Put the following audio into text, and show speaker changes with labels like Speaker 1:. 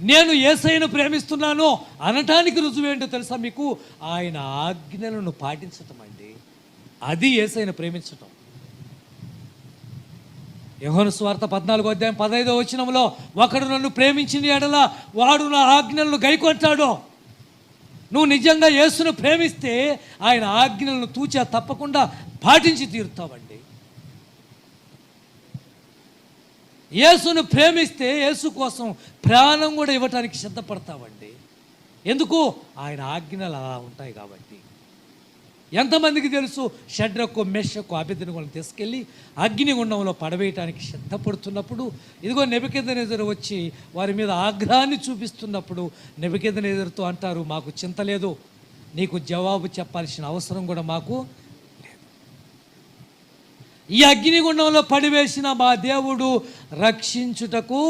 Speaker 1: నేను ఏసైను ప్రేమిస్తున్నాను అనటానికి రుజువేంటో తెలుసా మీకు? ఆయన ఆజ్ఞలను పాటించటం అండి. అది ఏసైను ప్రేమించటం. యహోను స్వార్థ పద్నాలుగో అధ్యాయం పదహైదో వచనంలో ఒకడు నన్ను ప్రేమించిన ఎడల వాడు నా ఆజ్ఞలను గైకొంటాడు. నువ్వు నిజంగా యేసును ప్రేమిస్తే ఆయన ఆజ్ఞలను తూచా తప్పకుండా పాటించి తీరుతావండి. యేసును ప్రేమిస్తే యేసు కోసం ప్రాణం కూడా ఇవ్వటానికి సిద్ధపడతామండి ఎందుకు? ఆయన ఆజ్ఞలు అలా ఉంటాయి కాబట్టి. ఎంతమందికి తెలుసు? షడ్రకు మెషకు అభిదినగులను తీసుకెళ్ళి అగ్నిగుండంలో పడవేయటానికి సిద్ధపడుతున్నప్పుడు ఇదిగో నెబికెదనేజరు వచ్చి వారి మీద ఆగ్రహాన్ని చూపిస్తున్నప్పుడు నెబికెదనేజరుతో అంటారు మాకు చింత లేదు. నీకు జవాబు చెప్పాల్సిన అవసరం కూడా మాకు ఈ అగ్నిగుండంలో పడివేసిన మా దేవుడు రక్షించుటకు